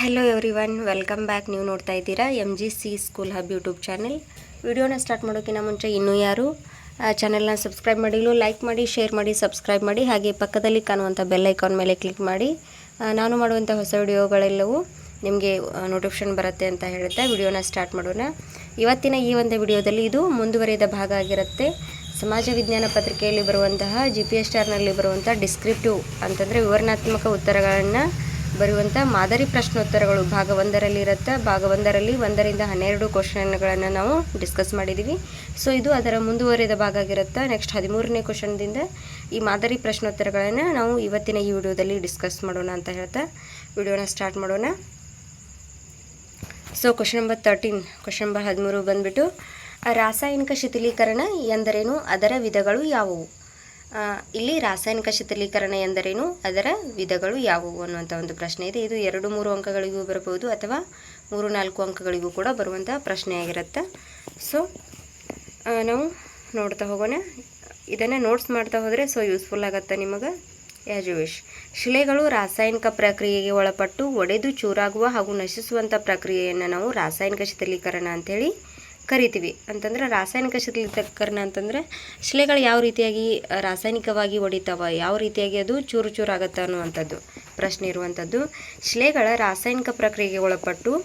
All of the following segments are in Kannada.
Hello everyone welcome back ನೀವು ನೋಡ್ತಾ ಇದ್ದೀರಾ M G C school hub YouTube channel ವಿಡಿಯೋನ ಸ್ಟಾರ್ಟ್ ಮಾಡೋಕ್ಕಿಂತ ಮುಂಚೆ ಇನ್ನೂ ಯಾರು ಚಾನೆಲ್ನ ಸಬ್ಸ್ಕ್ರೈಬ್ ಮಾಡಿಲ್ಲ ಲೈಕ್ ಮಾಡಿ ಶೇರ್ ಮಾಡಿ ಸಬ್ಸ್ಕ್ರೈಬ್ ಮಾಡಿ, ಹಾಗೆ ಪಕ್ಕದಲ್ಲಿ ಕಾಣುವಂಥ ಬೆಲ್ ಐಕಾನ್ ಮೇಲೆ ಕ್ಲಿಕ್ ಮಾಡಿ. ನಾನು ಮಾಡುವಂಥ ಹೊಸ ವಿಡಿಯೋಗಳೆಲ್ಲವೂ ನಿಮಗೆ ನೋಟಿಫಿಕೇಷನ್ ಬರುತ್ತೆ ಅಂತ ಹೇಳುತ್ತೆ. ವಿಡಿಯೋನ ಸ್ಟಾರ್ಟ್ ಮಾಡೋಣ. ಇವತ್ತಿನ ಈ ಒಂದು ವಿಡಿಯೋದಲ್ಲಿ ಇದು ಮುಂದುವರಿದ ಭಾಗ ಆಗಿರುತ್ತೆ. ಸಮಾಜ ವಿಜ್ಞಾನ ಪತ್ರಿಕೆಯಲ್ಲಿ ಬರುವಂತಹ ಜಿ ಪಿ ಎಸ್ ಸ್ಟಾರ್ನಲ್ಲಿ ಬರುವಂಥ ಡಿಸ್ಕ್ರಿಪ್ಟಿವ್ ಅಂತಂದರೆ ವಿವರಣಾತ್ಮಕ ಉತ್ತರಗಳನ್ನು ಬರುವಂಥ ಮಾದರಿ ಪ್ರಶ್ನೋತ್ತರಗಳು ಭಾಗ ಒಂದರಲ್ಲಿ ಇರುತ್ತೆ. ಭಾಗ ಒಂದರಲ್ಲಿ ಒಂದರಿಂದ ಹನ್ನೆರಡು ಕ್ವಶನ್ಗಳನ್ನು ನಾವು ಡಿಸ್ಕಸ್ ಮಾಡಿದ್ದೀವಿ ಸೊ ಇದು ಅದರ ಮುಂದುವರಿದ ಭಾಗ ಆಗಿರುತ್ತೆ. ನೆಕ್ಸ್ಟ್ ಹದಿಮೂರನೇ ಕ್ವಶನ್ದಿಂದ ಈ ಮಾದರಿ ಪ್ರಶ್ನೋತ್ತರಗಳನ್ನು ನಾವು ಇವತ್ತಿನ ಈ ವಿಡಿಯೋದಲ್ಲಿ ಡಿಸ್ಕಸ್ ಮಾಡೋಣ ಅಂತ ಹೇಳ್ತಾ ವಿಡಿಯೋನ ಸ್ಟಾರ್ಟ್ ಮಾಡೋಣ. So question number thirteen question number ಹದಿಮೂರು ಬಂದ್ಬಿಟ್ಟು, ರಾಸಾಯನಿಕ ಶಿಥಿಲೀಕರಣ ಎಂದರೇನು? ಅದರ ವಿಧಗಳು ಯಾವುವು? ಇಲ್ಲಿ ರಾಸಾಯನಿಕ ಶಿಥಿಲೀಕರಣ ಎಂದರೇನು ಅದರ ವಿಧಗಳು ಯಾವುವು ಅನ್ನುವಂಥ ಒಂದು ಪ್ರಶ್ನೆ ಇದೆ. ಇದು ಎರಡು ಮೂರು ಅಂಕಗಳಿಗೂ ಬರಬಹುದು ಅಥವಾ ಮೂರು ನಾಲ್ಕು ಅಂಕಗಳಿಗೂ ಕೂಡ ಬರುವಂಥ ಪ್ರಶ್ನೆಯಾಗಿರುತ್ತೆ. ಸೊ ನಾವು ನೋಡ್ತಾ ಹೋಗೋಣ. ಇದನ್ನು ನೋಟ್ಸ್ ಮಾಡ್ತಾ ಹೋದರೆ ಸೊ ಯೂಸ್ಫುಲ್ ಆಗುತ್ತೆ ನಿಮಗೆ. ಆ್ಯಸ್ ಶಿಲೆಗಳು ರಾಸಾಯನಿಕ ಪ್ರಕ್ರಿಯೆಗೆ ಒಳಪಟ್ಟು ಒಡೆದು ಚೂರಾಗುವ ಹಾಗೂ ನಶಿಸುವಂಥ ಪ್ರಕ್ರಿಯೆಯನ್ನು ನಾವು ರಾಸಾಯನಿಕ ಶಿಥಿಲೀಕರಣ ಅಂಥೇಳಿ ಕರಿತೀವಿ. ಅಂತಂದ್ರೆ ರಾಸಾಯನಿಕ ಶಿಥಿಲೀಕರಣ ಅಂತಂದ್ರೆ ಶಿಲೆಗಳು ಯಾವ ರೀತಿಯಾಗಿ ರಾಸಾಯನಿಕವಾಗಿ ಒಡಿತಾವ ಯಾವ ರೀತಿಯಾಗಿ ಅದು ಚೂರು ಚೂರು ಆಗುತ್ತೆ ಅನ್ನುವಂಥದ್ದು ಪ್ರಶ್ನೆ ಇರುವಂಥದ್ದು. ಶಿಲೆಗಳ ರಾಸಾಯನಿಕ ಪ್ರಕ್ರಿಯೆಗೆ ಒಳಪಟ್ಟು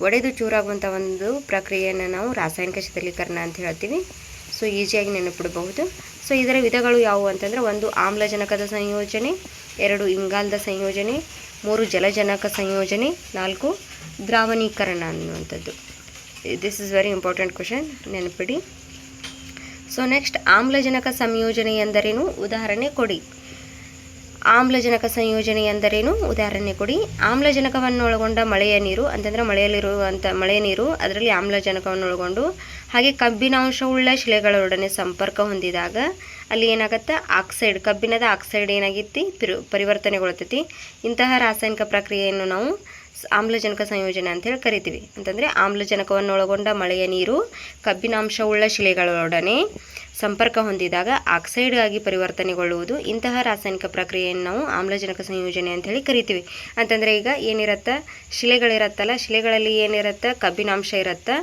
ಒಡೆದು ಚೂರಾಗುವಂಥ ಒಂದು ಪ್ರಕ್ರಿಯೆಯನ್ನು ನಾವು ರಾಸಾಯನಿಕ ಶಿಥಲೀಕರಣ ಅಂತ ಹೇಳ್ತೀವಿ. ಸೊ, ಈಸಿಯಾಗಿ ನೆನಪಿಡಬಹುದು. ಸೊ, ಇದರ ವಿಧಗಳು ಯಾವುವು ಅಂತಂದರೆ ಒಂದು ಆಮ್ಲಜನಕದ ಸಂಯೋಜನೆ, ಎರಡು ಇಂಗಾಲದ ಸಂಯೋಜನೆ, ಮೂರು ಜಲಜನಕ ಸಂಯೋಜನೆ, ನಾಲ್ಕು ದ್ರಾವಣೀಕರಣ ಅನ್ನುವಂಥದ್ದು. This is very important question ನೆನಪಿಡಿ. ಸೊ ನೆಕ್ಸ್ಟ್ ಆಮ್ಲಜನಕ ಸಂಯೋಜನೆ ಎಂದರೇನು? ಉದಾಹರಣೆ ಕೊಡಿ. ಆಮ್ಲಜನಕ ಸಂಯೋಜನೆ ಎಂದರೇನು? ಉದಾಹರಣೆ ಕೊಡಿ. ಆಮ್ಲಜನಕವನ್ನು ಒಳಗೊಂಡ ಮಳೆಯ ನೀರು, ಅಂತಂದರೆ ಮಳೆಯಲ್ಲಿರುವಂಥ ಮಳೆಯ ನೀರು, ಅದರಲ್ಲಿ ಆಮ್ಲಜನಕವನ್ನು ಒಳಗೊಂಡು ಹಾಗೆ ಕಬ್ಬಿನಾಂಶವುಳ್ಳ ಶಿಲೆಗಳೊಡನೆ ಸಂಪರ್ಕ ಹೊಂದಿದಾಗ ಅಲ್ಲಿ ಏನಾಗುತ್ತೆ? ಆಕ್ಸೈಡ್, ಕಬ್ಬಿಣದ ಆಕ್ಸೈಡ್ ಏನಾಗಿತ್ತು? ಪಿರು, ಪರಿವರ್ತನೆಗೊಳ್ತೈತಿ. ಇಂತಹ ರಾಸಾಯನಿಕ ಪ್ರಕ್ರಿಯೆಯನ್ನು ನಾವು ಆಮ್ಲಜನಕ ಸಂಯೋಜನೆ ಅಂತೇಳಿ ಕರಿತೀವಿ. ಅಂತಂದರೆ ಆಮ್ಲಜನಕವನ್ನು ಒಳಗೊಂಡ ಮಳೆಯ ನೀರು, ಕಬ್ಬಿನಾಂಶವುಳ್ಳ ಶಿಲೆಗಳೊಡನೆ ಸಂಪರ್ಕ ಹೊಂದಿದಾಗ ಆಕ್ಸೈಡ್ ಆಗಿ ಪರಿವರ್ತನೆಗೊಳ್ಳುವುದು. ಇಂತಹ ರಾಸಾಯನಿಕ ಪ್ರಕ್ರಿಯೆಯನ್ನು ನಾವು ಆಮ್ಲಜನಕ ಸಂಯೋಜನೆ ಅಂತ ಹೇಳಿ ಕರಿತೀವಿ. ಅಂತಂದರೆ ಈಗ ಏನಿರುತ್ತೆ? ಶಿಲೆಗಳಿರತ್ತಲ್ಲ, ಶಿಲೆಗಳಲ್ಲಿ ಏನಿರುತ್ತೆ? ಕಬ್ಬಿನಾಂಶ ಇರುತ್ತೆ.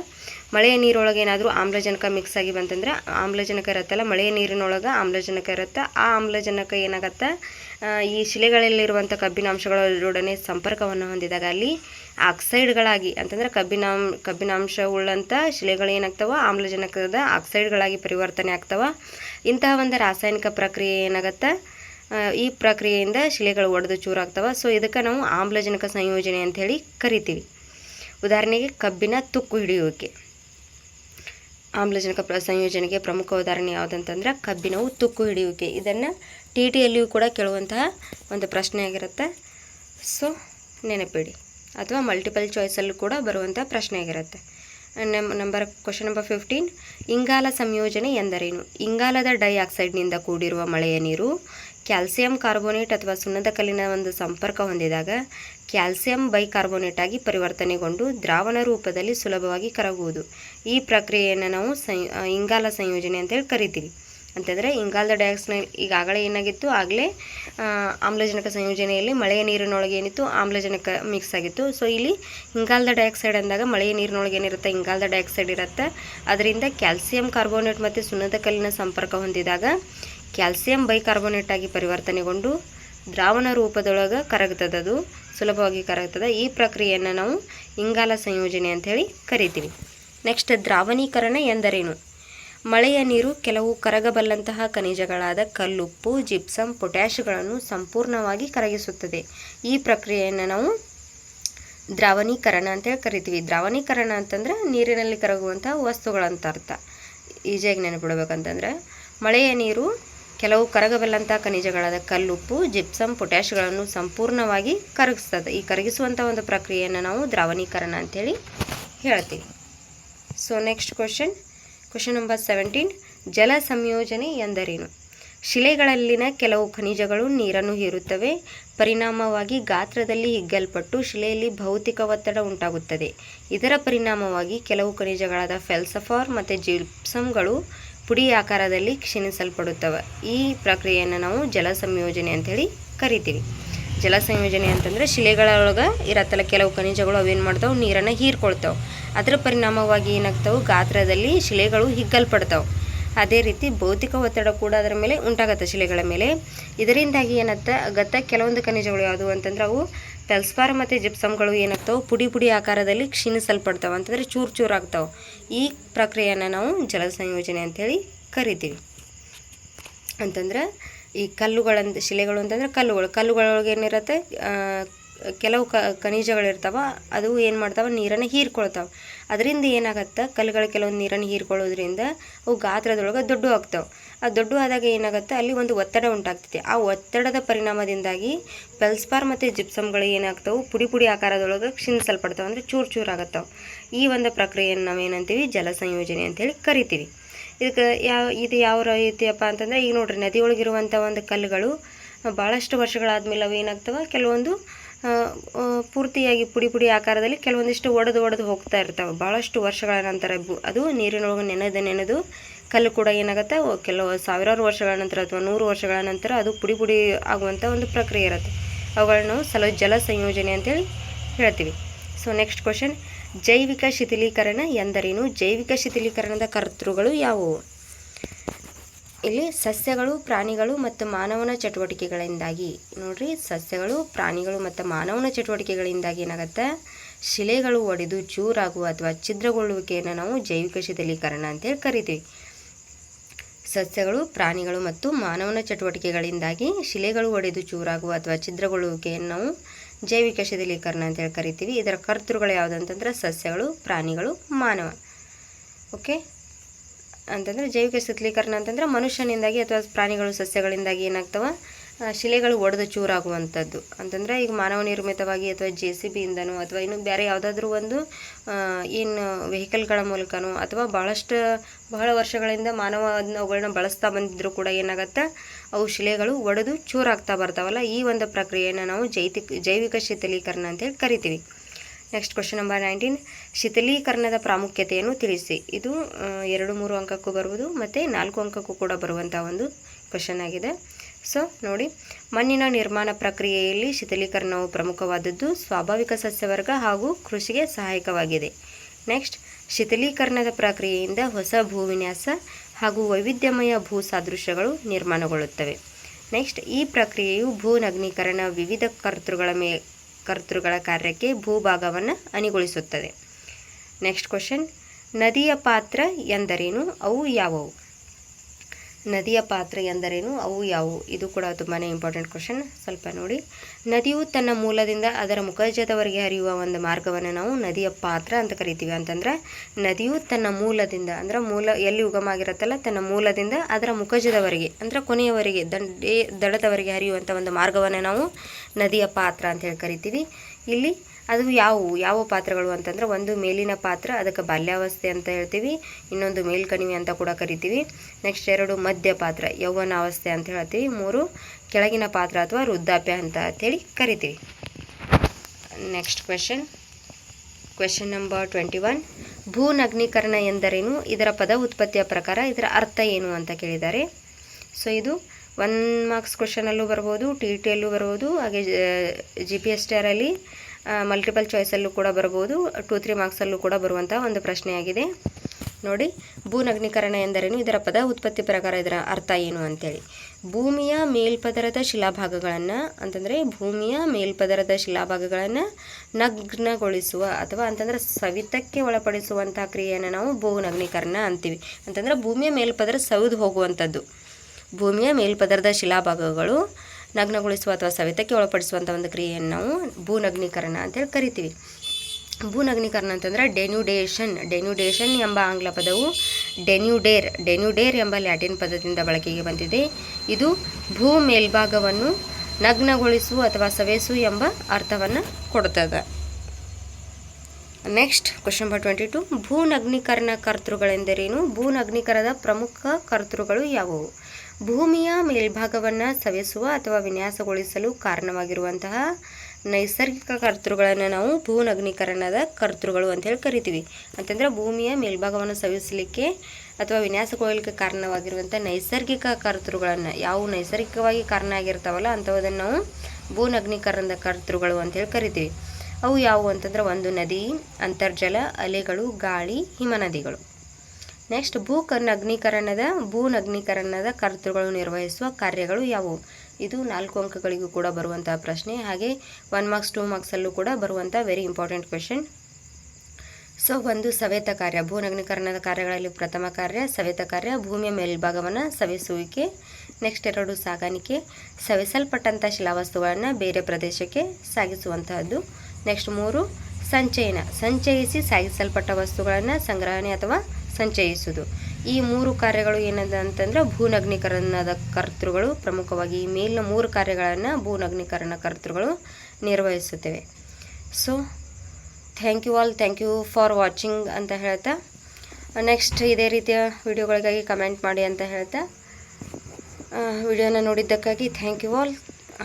ಮಳೆಯ ನೀರೊಳಗೆ ಏನಾದರೂ ಆಮ್ಲಜನಕ ಮಿಕ್ಸ್ ಆಗಿ ಬಂತಂದ್ರೆ ಆಮ್ಲಜನಕ ಇರುತ್ತಲ್ಲ, ಮಳೆಯ ನೀರಿನೊಳಗೆ ಆಮ್ಲಜನಕ ಇರುತ್ತೆ. ಆ ಆಮ್ಲಜನಕ ಏನಾಗತ್ತೆ? ಈ ಶಿಲೆಗಳಲ್ಲಿರುವಂಥ ಕಬ್ಬಿನಾಂಶಗಳೊಡನೆ ಸಂಪರ್ಕವನ್ನು ಹೊಂದಿದಾಗ ಅಲ್ಲಿ ಆಕ್ಸೈಡ್ಗಳಾಗಿ, ಅಂತಂದ್ರೆ ಕಬ್ಬಿನಾಂ ಕಬ್ಬಿನಾಂಶ ಉಳ್ಳಂಥ ಶಿಲೆಗಳು ಏನಾಗ್ತವ? ಆಮ್ಲಜನಕದ ಆಕ್ಸೈಡ್ಗಳಾಗಿ ಪರಿವರ್ತನೆ ಆಗ್ತವ. ಇಂತಹ ಒಂದು ರಾಸಾಯನಿಕ ಪ್ರಕ್ರಿಯೆ ಏನಾಗತ್ತೆ? ಈ ಪ್ರಕ್ರಿಯೆಯಿಂದ ಶಿಲೆಗಳು ಒಡೆದು ಚೂರಾಗ್ತವೆ. ಸೊ, ಇದಕ್ಕೆ ನಾವು ಆಮ್ಲಜನಕ ಸಂಯೋಜನೆ ಅಂಥೇಳಿ ಕರಿತೀವಿ. ಉದಾಹರಣೆಗೆ ಕಬ್ಬಿನ ತುಕ್ಕು ಹಿಡಿಯುವಿಕೆ. ಆಮ್ಲಜನಕ ಸಂಯೋಜನೆಗೆ ಪ್ರಮುಖ ಉದಾಹರಣೆ ಯಾವುದಂತಂದ್ರೆ ಕಬ್ಬಿಣವು ತುಕ್ಕು ಹಿಡಿಯುವಿಕೆ. ಇದನ್ನು ಟಿ ಟಿಯಲ್ಲಿಯೂ ಕೂಡ ಕೇಳುವಂತಹ ಒಂದು ಪ್ರಶ್ನೆ ಆಗಿರುತ್ತೆ. ಸೊ ನೆನಪಿಡಿ. ಅಥವಾ ಮಲ್ಟಿಪಲ್ ಚಾಯ್ಸಲ್ಲೂ ಕೂಡ ಬರುವಂಥ ಪ್ರಶ್ನೆ ಆಗಿರುತ್ತೆ. ನಮ್ಮ ನಂಬರ್ ಕ್ವಶನ್ ನಂಬರ್ ಫಿಫ್ಟೀನ್ ಇಂಗಾಲ ಸಂಯೋಜನೆ ಎಂದರೇನು? ಇಂಗಾಲದ ಡೈಆಕ್ಸೈಡ್ನಿಂದ ಕೂಡಿರುವ ಮಳೆಯ ನೀರು ಕ್ಯಾಲ್ಸಿಯಂ ಕಾರ್ಬೋನೇಟ್ ಅಥವಾ ಸುಣ್ಣದ ಕಲ್ಲಿನ ಒಂದು ಸಂಪರ್ಕ ಹೊಂದಿದಾಗ ಕ್ಯಾಲ್ಸಿಯಂ ಬೈಕಾರ್ಬೋನೇಟ್ ಆಗಿ ಪರಿವರ್ತನೆಗೊಂಡು ದ್ರಾವಣ ರೂಪದಲ್ಲಿ ಸುಲಭವಾಗಿ ಕರಗುವುದು. ಈ ಪ್ರಕ್ರಿಯೆಯನ್ನು ನಾವು ಇಂಗಾಲ ಸಂಯೋಜನೆ ಅಂತೇಳಿ ಕರಿತೀವಿ. ಅಂತಂದರೆ ಇಂಗಾಲದ ಡೈಆಕ್ಸೈಡ್ ಈಗಾಗಲೇ ಏನಾಗಿತ್ತು? ಆಗಲೇ ಆಮ್ಲಜನಕ ಸಂಯೋಜನೆಯಲ್ಲಿ ಮಳೆಯ ನೀರಿನೊಳಗೆ ಏನಿತ್ತು? ಆಮ್ಲಜನಕ ಮಿಕ್ಸ್ ಆಗಿತ್ತು. ಸೊ ಇಲ್ಲಿ ಇಂಗಾಲದ ಡೈಆಕ್ಸೈಡ್ ಅಂದಾಗ ಮಳೆಯ ನೀರಿನೊಳಗೆ ಏನಿರುತ್ತೆ? ಇಂಗಾಲದ ಡೈಆಕ್ಸೈಡ್ ಇರುತ್ತೆ. ಅದರಿಂದ ಕ್ಯಾಲ್ಸಿಯಂ ಕಾರ್ಬೋನೇಟ್ ಮತ್ತು ಸುಣ್ಣದ ಕಲ್ಲಿನ ಸಂಪರ್ಕ ಹೊಂದಿದಾಗ ಕ್ಯಾಲ್ಸಿಯಂ ಬೈಕಾರ್ಬೋನೇಟ್ ಆಗಿ ಪರಿವರ್ತನೆಗೊಂಡು ದ್ರಾವಣ ರೂಪದೊಳಗೆ ಕರಗ್ತದದು, ಸುಲಭವಾಗಿ ಕರಗ್ತದೆ. ಈ ಪ್ರಕ್ರಿಯೆಯನ್ನು ನಾವು ಇಂಗಾಲ ಸಂಯೋಜನೆ ಅಂಥೇಳಿ ಕರಿತೀವಿ. ನೆಕ್ಸ್ಟ್ ದ್ರಾವಣೀಕರಣ ಎಂದರೇನು? ಮಳೆಯ ನೀರು ಕೆಲವು ಕರಗಬಲ್ಲಂತಹ ಖನಿಜಗಳಾದ ಕಲ್ಲುಪ್ಪು ಜಿಪ್ಸಮ್ ಪೊಟ್ಯಾಶ್ಗಳನ್ನು ಸಂಪೂರ್ಣವಾಗಿ ಕರಗಿಸುತ್ತದೆ. ಈ ಪ್ರಕ್ರಿಯೆಯನ್ನು ನಾವು ದ್ರಾವಣೀಕರಣ ಅಂತೇಳಿ ಕರಿತೀವಿ. ದ್ರಾವಣೀಕರಣ ಅಂತಂದ್ರೆ ನೀರಿನಲ್ಲಿ ಕರಗುವಂಥ ವಸ್ತುಗಳಂತ ಅರ್ಥ. ಈಜಿಯಾಗಿ ನೆನಪಿಡ್ಬೇಕಂತಂದ್ರೆ ಮಳೆಯ ನೀರು ಕೆಲವು ಕರಗಬಲ್ಲಂಥ ಖನಿಜಗಳಾದ ಕಲ್ಲುಪ್ಪು ಜಿಪ್ಸಮ್ ಪೊಟ್ಯಾಶ್ಗಳನ್ನು ಸಂಪೂರ್ಣವಾಗಿ ಕರಗಿಸ್ತದೆ. ಈ ಕರಗಿಸುವಂಥ ಒಂದು ಪ್ರಕ್ರಿಯೆಯನ್ನು ನಾವು ದ್ರಾವಣೀಕರಣ ಅಂಥೇಳಿ ಹೇಳ್ತೀವಿ. So next question question number seventeen ಜಲ ಸಂಯೋಜನೆ ಎಂದರೇನು? ಶಿಲೆಗಳಲ್ಲಿನ ಕೆಲವು ಖನಿಜಗಳು ನೀರನ್ನು ಹೀರುತ್ತವೆ. ಪರಿಣಾಮವಾಗಿ ಗಾತ್ರದಲ್ಲಿ ಹಿಗ್ಗಲ್ಪಟ್ಟು ಶಿಲೆಯಲ್ಲಿ ಭೌತಿಕ ಒತ್ತಡ ಉಂಟಾಗುತ್ತದೆ. ಇದರ ಪರಿಣಾಮವಾಗಿ ಕೆಲವು ಖನಿಜಗಳಾದ ಫೆಲ್ಸಫಾರ್ ಮತ್ತು ಜಿಪ್ಸಮ್ಗಳು ಪುಡಿ ಆಕಾರದಲ್ಲಿ ಕ್ಷೀಣಿಸಲ್ಪಡುತ್ತವೆ. ಈ ಪ್ರಕ್ರಿಯೆಯನ್ನು ನಾವು ಜಲ ಸಂಯೋಜನೆ ಅಂತೇಳಿ ಕರಿತೀವಿ. ಜಲ ಸಂಯೋಜನೆ ಅಂತಂದ್ರೆ ಶಿಲೆಗಳೊಳಗೆ ಇರತ್ತಲ್ಲ ಕೆಲವು ಖನಿಜಗಳು ಅವೇನು ಮಾಡ್ತಾವೆ? ನೀರನ್ನು ಹೀರ್ಕೊಳ್ತಾವೆ. ಅದರ ಪರಿಣಾಮವಾಗಿ ಏನಾಗ್ತಾವೆ? ಗಾತ್ರದಲ್ಲಿ ಶಿಲೆಗಳು ಹಿಗ್ಗಲ್ಪಡ್ತಾವೆ. ಅದೇ ರೀತಿ ಭೌತಿಕ ಒತ್ತಡ ಕೂಡ ಅದರ ಮೇಲೆ ಉಂಟಾಗತ್ತೆ ಶಿಲೆಗಳ ಮೇಲೆ. ಇದರಿಂದಾಗಿ ಏನತ್ತ ಗತ್ತ ಕೆಲವೊಂದು ಖನಿಜಗಳು ಯಾವುದು ಅಂತಂದ್ರೆ ಅವು ಫೆಲ್ಸ್ಪಾರ್ ಮತ್ತು ಜಿಪ್ಸಮ್ಗಳು ಏನಾಗ್ತಾವೆ? ಪುಡಿ ಪುಡಿ ಆಕಾರದಲ್ಲಿ ಕ್ಷೀಣಿಸಲ್ಪಡ್ತಾವೆ. ಅಂತಂದರೆ ಚೂರು ಚೂರು ಆಗ್ತಾವೆ. ಈ ಪ್ರಕ್ರಿಯೆಯನ್ನು ನಾವು ಜಲ ಸಂಯೋಜನೆ ಅಂಥೇಳಿ ಕರಿತೀವಿ. ಅಂತಂದ್ರೆ ಈ ಕಲ್ಲುಗಳಂತ ಶಿಲೆಗಳು ಅಂತಂದ್ರೆ ಕಲ್ಲುಗಳು. ಕಲ್ಲುಗಳೊಳಗೆ ಏನಿರುತ್ತೆ? ಕೆಲವು ಕ, ಖನಿಜಗಳಿರ್ತಾವ, ಅದು ಏನು ಮಾಡ್ತಾವೆ, ನೀರನ್ನು ಹೀರ್ಕೊಳ್ತಾವೆ. ಅದರಿಂದ ಏನಾಗತ್ತೆ, ಕಲ್ಲುಗಳು ಕೆಲವೊಂದು ನೀರನ್ನು ಹೀರ್ಕೊಳ್ಳೋದ್ರಿಂದ ಅವು ಗಾತ್ರದೊಳಗೆ ದೊಡ್ಡ ಆಗ್ತಾವೆ. ಆ ದೊಡ್ಡ ಆದಾಗ ಏನಾಗುತ್ತೆ, ಅಲ್ಲಿ ಒಂದು ಒತ್ತಡ ಉಂಟಾಗ್ತೈತಿ. ಆ ಒತ್ತಡದ ಪರಿಣಾಮದಿಂದಾಗಿ ಪೆಲ್ಸ್ಪಾರ್ ಮತ್ತು ಜಿಪ್ಸಮ್ಗಳು ಏನಾಗ್ತಾವೆ, ಪುಡಿ ಪುಡಿ ಆಕಾರದೊಳಗೆ ಕ್ಷೀಣಿಸಲ್ಪಡ್ತಾವೆ, ಅಂದರೆ ಚೂರು ಚೂರು ಆಗತ್ತವೆ. ಈ ಒಂದು ಪ್ರಕ್ರಿಯೆಯನ್ನು ನಾವೇನಂತೀವಿ ಜಲ ಸಂಯೋಜನೆ ಅಂತೇಳಿ ಕರಿತೀವಿ. ಇದಕ್ಕೆ ಯಾವ, ಇದು ಯಾವ ರೀತಿಯಪ್ಪ ಅಂತಂದರೆ, ಈಗ ನೋಡ್ರಿ ನದಿ ಒಳಗಿರುವಂಥ ಒಂದು ಕಲ್ಲುಗಳು ಭಾಳಷ್ಟು ವರ್ಷಗಳಾದ್ಮೇಲೆ ಅವು ಏನಾಗ್ತವೆ, ಕೆಲವೊಂದು ಪೂರ್ತಿಯಾಗಿ ಪುಡಿ ಪುಡಿ ಆಕಾರದಲ್ಲಿ ಕೆಲವೊಂದಿಷ್ಟು ಒಡೆದು ಒಡೆದು ಹೋಗ್ತಾ ಇರ್ತವೆ. ಭಾಳಷ್ಟು ವರ್ಷಗಳ ನಂತರ ಅದು ನೀರಿನೊಳಗೆ ನೆನೆದು ನೆನೆದು ಕಲ್ಲು ಕೂಡ ಏನಾಗುತ್ತೆ? ಕೆಲವು ಸಾವಿರಾರು ವರ್ಷಗಳ ನಂತರ ಅಥವಾ ನೂರು ವರ್ಷಗಳ ನಂತರ ಅದು ಪುಡಿ ಪುಡಿ ಆಗುವಂಥ ಒಂದು ಪ್ರಕ್ರಿಯೆ ಇರುತ್ತೆ. ಅವುಗಳನ್ನು ಸಲ, ಜಲ ಸಂಯೋಜನೆ ಅಂತೇಳಿ ಹೇಳ್ತೀವಿ. ಸೊ ನೆಕ್ಸ್ಟ್ ಕ್ವಶನ್ ಜೈವಿಕ ಶಿಥಿಲೀಕರಣ ಎಂದರೇನು? ಜೈವಿಕ ಶಿಥಿಲೀಕರಣದ ಕರ್ತೃಗಳು ಯಾವುವು? ಇಲ್ಲಿ ಸಸ್ಯಗಳು, ಪ್ರಾಣಿಗಳು ಮತ್ತು ಮಾನವನ ಚಟುವಟಿಕೆಗಳಿಂದಾಗಿ. ನೋಡ್ರಿ, ಸಸ್ಯಗಳು, ಪ್ರಾಣಿಗಳು ಮತ್ತು ಮಾನವನ ಚಟುವಟಿಕೆಗಳಿಂದಾಗಿ ಏನಾಗುತ್ತೆ? ಶಿಲೆಗಳು ಒಡೆದು ಚೂರಾಗುವ ಅಥವಾ ಛಿದ್ರಗೊಳ್ಳುವಿಕೆಯನ್ನು ನಾವು ಜೈವಿಕ ಶಿಥಿಲೀಕರಣ ಅಂತೇಳಿ ಕರಿತೀವಿ. ಸಸ್ಯಗಳು, ಪ್ರಾಣಿಗಳು ಮತ್ತು ಮಾನವನ ಚಟುವಟಿಕೆಗಳಿಂದಾಗಿ ಶಿಲೆಗಳು ಒಡೆದು ಚೂರಾಗುವ ಅಥವಾ ಛಿದ್ರಗೊಳ್ಳುವಿಕೆಯನ್ನು ನಾವು ಜೈವಿಕ ಶಿಥಿಲೀಕರಣ ಅಂತೇಳಿ ಕರಿತೀವಿ. ಇದರ ಕರ್ತೃಗಳು ಯಾವುದಂತಂದ್ರೆ ಸಸ್ಯಗಳು, ಪ್ರಾಣಿಗಳು, ಮಾನವ. ಓಕೆ ಅಂತಂದರೆ ಜೈವಿಕ ಶಿಥಲೀಕರಣ ಅಂತಂದ್ರೆ ಮನುಷ್ಯನಿಂದಾಗಿ ಅಥವಾ ಪ್ರಾಣಿಗಳು, ಸಸ್ಯಗಳಿಂದಾಗಿ ಏನಾಗ್ತವೆ? ಶಿಲೆಗಳು ಒಡೆದು ಚೂರಾಗುವಂಥದ್ದು. ಅಂತಂದರೆ ಈಗ ಮಾನವ ನಿರ್ಮಿತವಾಗಿ ಅಥವಾ ಜೆ ಸಿ ಬಿಯಿಂದನೋ ಅಥವಾ ಇನ್ನು ಬೇರೆ ಯಾವುದಾದ್ರೂ ಒಂದು ಏನು ವೆಹಿಕಲ್ಗಳ ಮೂಲಕನೋ ಅಥವಾ ಭಾಳಷ್ಟು ಬಹಳ ವರ್ಷಗಳಿಂದ ಮಾನವ ಅವುಗಳನ್ನ ಬಳಸ್ತಾ ಬಂದಿದ್ದರೂ ಕೂಡ ಏನಾಗುತ್ತೆ? ಅವು ಶಿಲೆಗಳು ಒಡೆದು ಚೂರಾಗ್ತಾ ಬರ್ತಾವಲ್ಲ? ಈ ಒಂದು ಪ್ರಕ್ರಿಯೆಯನ್ನು ನಾವು ಜೈತಿಕ್, ಜೈವಿಕ ಶಿಥಲೀಕರಣ ಅಂತೇಳಿ ಕರಿತೀವಿ. ನೆಕ್ಸ್ಟ್ ಕ್ವಶನ್ ನಂಬರ್ ನೈನ್ಟೀನ್ ಶಿಥಲೀಕರಣದ ಪ್ರಾಮುಖ್ಯತೆಯನ್ನು ತಿಳಿಸಿ. ಇದು ಎರಡು ಮೂರು ಅಂಕಕ್ಕೂ ಬರುವುದು ಮತ್ತು ನಾಲ್ಕು ಅಂಕಕ್ಕೂ ಕೂಡ ಬರುವಂಥ ಒಂದು ಕ್ವಶನ್ ಆಗಿದೆ. ಸೊ ನೋಡಿ. ಮಣ್ಣಿನ ನಿರ್ಮಾಣ ಪ್ರಕ್ರಿಯೆಯಲ್ಲಿ ಶಿಥಲೀಕರಣವು ಪ್ರಮುಖವಾದದ್ದು ಸ್ವಾಭಾವಿಕ ಸಸ್ಯವರ್ಗ ಹಾಗೂ ಕೃಷಿಗೆ ಸಹಾಯಕವಾಗಿದೆ. ನೆಕ್ಸ್ಟ್ ಶಿಥಲೀಕರಣದ ಪ್ರಕ್ರಿಯೆಯಿಂದ ಹೊಸ ಭೂವಿನ್ಯಾಸ ಹಾಗೂ ವೈವಿಧ್ಯಮಯ ಭೂ ಸಾದೃಶ್ಯಗಳು ನಿರ್ಮಾಣಗೊಳ್ಳುತ್ತವೆ. ನೆಕ್ಸ್ಟ್ ಈ ಪ್ರಕ್ರಿಯೆಯು ಭೂ ನಗ್ನೀಕರಣ ವಿವಿಧ ಕರ್ತೃಗಳ ಮೇ ಕರ್ತೃಗಳ ಕಾರ್ಯಕ್ಕೆ ಭೂಭಾಗವನ್ನು ಅಣಿಗೊಳಿಸುತ್ತದೆ ನೆಕ್ಸ್ಟ್ ಕ್ವಶನ್ ನದಿಯ ಪಾತ್ರ ಎಂದರೇನು? ಅವು ಯಾವುವು? ನದಿಯ ಪಾತ್ರ ಎಂದರೇನು? ಅವು ಯಾವುವು? ಇದು ಕೂಡ ತುಂಬಾ ಇಂಪಾರ್ಟೆಂಟ್ ಕ್ವಶನ್ ಸ್ವಲ್ಪ ನೋಡಿ. ನದಿಯು ತನ್ನ ಮೂಲದಿಂದ ಅದರ ಮುಖಜದವರೆಗೆ ಹರಿಯುವ ಒಂದು ಮಾರ್ಗವನ್ನು ನಾವು ನದಿಯ ಪಾತ್ರ ಅಂತ ಕರಿತೀವಿ. ಅಂತಂದ್ರೆ, ನದಿಯು ತನ್ನ ಮೂಲದಿಂದ, ಅಂದ್ರೆ ಮೂಲ, ಎಲ್ಲಿ ಉಗಮ ಆಗಿರುತ್ತಲ್ಲ, ತನ್ನ ಮೂಲದಿಂದ ಅದರ ಮುಖಜದವರೆಗೆ ಅಂದ್ರೆ ಕೊನೆಯವರೆಗೆ, ದಂಡೆ, ದಡದವರೆಗೆ ಹರಿಯುವಂಥ ಒಂದು ಮಾರ್ಗವನ್ನು ನಾವು ನದಿಯ ಪಾತ್ರ ಅಂತ ಹೇಳಿ ಕರಿತೀವಿ. ಇಲ್ಲಿ ಅದು ಯಾವುವು ಯಾವ ಪಾತ್ರಗಳು ಅಂತಂದ್ರೆ ಒಂದು ಮೇಲಿನ ಪಾತ್ರ, ಅದಕ್ಕೆ ಬಾಲ್ಯಾವಸ್ಥೆ ಅಂತ ಹೇಳ್ತೀವಿ. ಇನ್ನೊಂದು ಮೇಲ್ಕಣಿವೆ ಅಂತ ಕೂಡ ಕರಿತೀವಿ. ನೆಕ್ಸ್ಟ್ ಎರಡು ಮಧ್ಯ ಪಾತ್ರ, ಯೌವನಾವಸ್ಥೆ ಅಂತ ಹೇಳ್ತೀವಿ. ಮೂರು ಕೆಳಗಿನ ಪಾತ್ರ ಅಥವಾ ವೃದ್ಧಾಪ್ಯ ಅಂತ ಹೇಳಿ ಕರಿತೀವಿ. Next question question number twenty one ಭೂ ನಗ್ನೀಕರಣ ಎಂದರೇನು? ಇದರ ಪದ ಉತ್ಪತ್ತಿಯ ಪ್ರಕಾರ ಇದರ ಅರ್ಥ ಏನು ಅಂತ ಕೇಳಿದ್ದಾರೆ. ಸೊ ಇದು ಒನ್ ಮಾರ್ಕ್ಸ್ ಕ್ವೆಶನಲ್ಲೂ ಬರ್ಬೋದು ಟಿ ಟಿಯಲ್ಲೂ ಬರ್ಬೋದು, ಹಾಗೆ ಜಿ ಪಿ ಎಸ್ ಟಿ ಆರಲ್ಲಿ ಮಲ್ಟಿಪಲ್ ಚಾಯ್ಸಲ್ಲೂ ಕೂಡ ಬರ್ಬೋದು. ಟೂ ತ್ರೀ ಮಾರ್ಕ್ಸಲ್ಲೂ ಕೂಡ ಬರುವಂಥ ಒಂದು ಪ್ರಶ್ನೆಯಾಗಿದೆ. ನೋಡಿ ಭೂ ನಗ್ನೀಕರಣ ಎಂದರೇನು? ಇದರ ಪದ ಉತ್ಪತ್ತಿ ಪ್ರಕಾರ ಇದರ ಅರ್ಥ ಏನು ಅಂತೇಳಿ. ಭೂಮಿಯ ಮೇಲ್ಪದರದ ಶಿಲಾಭಾಗಗಳನ್ನು ಅಂತಂದರೆ ಭೂಮಿಯ ಮೇಲ್ಪದರದ ಶಿಲಾಭಾಗಗಳನ್ನು ನಗ್ನಗೊಳಿಸುವ ಅಥವಾ ಅಂತಂದ್ರೆ ಸವಿತಕ್ಕೆ ಒಳಪಡಿಸುವಂಥ ಕ್ರಿಯೆಯನ್ನು ನಾವು ಭೂ ನಗ್ನೀಕರಣ ಅಂತೀವಿ. ಅಂತಂದ್ರೆ ಭೂಮಿಯ ಮೇಲ್ಪದರ ಸವಿದು ಹೋಗುವಂಥದ್ದು. ಭೂಮಿಯ ಮೇಲ್ಪದರದ ಶಿಲಾಭಾಗಗಳು ನಗ್ನಗೊಳಿಸುವ ಅಥವಾ ಸವೆತಕ್ಕೆ ಒಳಪಡಿಸುವಂಥ ಒಂದು ಕ್ರಿಯೆಯನ್ನು ನಾವು ಭೂನಗ್ನೀಕರಣ ಅಂತೇಳಿ ಕರಿತೀವಿ. ಭೂನಗ್ನೀಕರಣ ಅಂತಂದರೆ ಡೆನ್ಯುಡೇಷನ್. ಡೆನ್ಯುಡೇಷನ್ ಎಂಬ ಆಂಗ್ಲ ಪದವು ಡೆನ್ಯುಡೇರ್. ಡೆನ್ಯುಡೇರ್ ಎಂಬ ಲ್ಯಾಟಿನ್ ಪದದಿಂದ ಬಳಕೆಗೆ ಬಂದಿದೆ. ಇದು ಭೂ ಮೇಲ್ಭಾಗವನ್ನು ನಗ್ನಗೊಳಿಸು ಅಥವಾ ಸವೆಸು ಎಂಬ ಅರ್ಥವನ್ನು ಕೊಡ್ತದೆ. Next question number twenty two ಭೂನಗ್ನೀಕರಣ ಕರ್ತೃಗಳೆಂದರೇನು? ಭೂನಗ್ನೀಕರಣದ ಪ್ರಮುಖ ಕರ್ತೃಗಳು ಯಾವುವು? ಭೂಮಿಯ ಮೇಲ್ಭಾಗವನ್ನು ಸವೆಸುವ ಅಥವಾ ವಿನ್ಯಾಸಗೊಳಿಸಲು ಕಾರಣವಾಗಿರುವಂತಹ ನೈಸರ್ಗಿಕ ಕರ್ತೃಗಳನ್ನು ನಾವು ಭೂನಗ್ನೀಕರಣದ ಕರ್ತೃಗಳು ಅಂತೇಳಿ ಕರಿತೀವಿ. ಅಂತಂದರೆ ಭೂಮಿಯ ಮೇಲ್ಭಾಗವನ್ನು ಸವಿಸಲಿಕ್ಕೆ ಅಥವಾ ವಿನ್ಯಾಸಗೊಳ್ಳಲಿಕ್ಕೆ ಕಾರಣವಾಗಿರುವಂಥ ನೈಸರ್ಗಿಕ ಕರ್ತೃಗಳನ್ನು, ಯಾವ ನೈಸರ್ಗಿಕವಾಗಿ ಕಾರಣ ಆಗಿರ್ತಾವಲ್ಲ ಅಂಥವುದನ್ನು ನಾವು ಭೂನಗ್ನೀಕರಣದ ಕರ್ತೃಗಳು ಅಂತೇಳಿ ಕರಿತೀವಿ. ಅವು ಯಾವುವು ಅಂತಂದ್ರೆ ಒಂದು ನದಿ, ಅಂತರ್ಜಲ, ಅಲೆಗಳು, ಗಾಳಿ ಹಿಮನದಿಗಳು ನೆಕ್ಸ್ಟ್ ಭೂ ನಗ್ನೀಕರಣದ ಭೂ ನಗ್ನೀಕರಣದ ಕರ್ತೃಗಳು ನಿರ್ವಹಿಸುವ ಕಾರ್ಯಗಳು ಯಾವುವು? ಇದು ನಾಲ್ಕು ಅಂಕಗಳಿಗೂ ಕೂಡ ಬರುವಂತಹ ಪ್ರಶ್ನೆ. ಹಾಗೆ ಒನ್ ಮಾರ್ಕ್ಸ್ ಟೂ ಮಾರ್ಕ್ಸಲ್ಲೂ ಕೂಡ ಬರುವಂಥ ವೆರಿ ಇಂಪಾರ್ಟೆಂಟ್ ಕ್ವೆಶನ್ ಸೊ ಒಂದು ಸವೇತ ಕಾರ್ಯ, ಭೂ ನಗ್ನೀಕರಣದ ಕಾರ್ಯಗಳಲ್ಲಿ ಪ್ರಥಮ ಕಾರ್ಯ, ಸವೇತ ಕಾರ್ಯ, ಭೂಮಿಯ ಮೇಲ್ಭಾಗವನ್ನು ಸವೆಸುವಿಕೆ. ನೆಕ್ಸ್ಟ್ ಎರಡು ಸಾಗಾಣಿಕೆ ಸವೆಸಲ್ಪಟ್ಟಂಥ ಶಿಲಾವಸ್ತುಗಳನ್ನು ಬೇರೆ ಪ್ರದೇಶಕ್ಕೆ ಸಾಗಿಸುವಂತಹದ್ದು. ನೆಕ್ಸ್ಟ್ ಮೂರು, ಸಂಚಯನ, ಸಂಚಯಿಸಿ ಸಾಗಿಸಲ್ಪಟ್ಟ ವಸ್ತುಗಳನ್ನು ಸಂಗ್ರಹಣೆ ಅಥವಾ ಸಂಚಯಿಸುವುದು. ಈ ಮೂರು ಕಾರ್ಯಗಳು ಏನದ ಅಂತಂದ್ರೆ ಭೂನಗ್ನೀಕರಣದ ಕರ್ತೃಗಳು ಪ್ರಮುಖವಾಗಿ ಈ ಮೇಲಿನ ಮೂರು ಕಾರ್ಯಗಳನ್ನು ಭೂನಗ್ನೀಕರಣ ಕರ್ತೃಗಳು ನಿರ್ವಹಿಸುತ್ತವೆ. So thank you all thank you for watching ಅಂತ ಹೇಳ್ತಾ ನೆಕ್ಸ್ಟ್ ಇದೇ ರೀತಿಯ ವಿಡಿಯೋಗಳಿಗಾಗಿ ಕಮೆಂಟ್ ಮಾಡಿ ಅಂತ ಹೇಳ್ತಾ ವಿಡಿಯೋನ ನೋಡಿದ್ದಕ್ಕಾಗಿ ಥ್ಯಾಂಕ್ ಯು ಆಲ್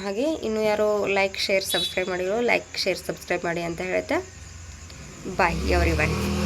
ಹಾಗೆ ಇನ್ನೂ ಯಾರೋ ಲೈಕ್ ಶೇರ್ ಸಬ್ಸ್ಕ್ರೈಬ್ ಮಾಡಿರೋ ಲೈಕ್ ಶೇರ್ ಸಬ್ಸ್ಕ್ರೈಬ್ ಮಾಡಿ ಅಂತ ಹೇಳ್ತಾ ಬಾಯ್ ಎವ್ರಿ ಬಾಯ್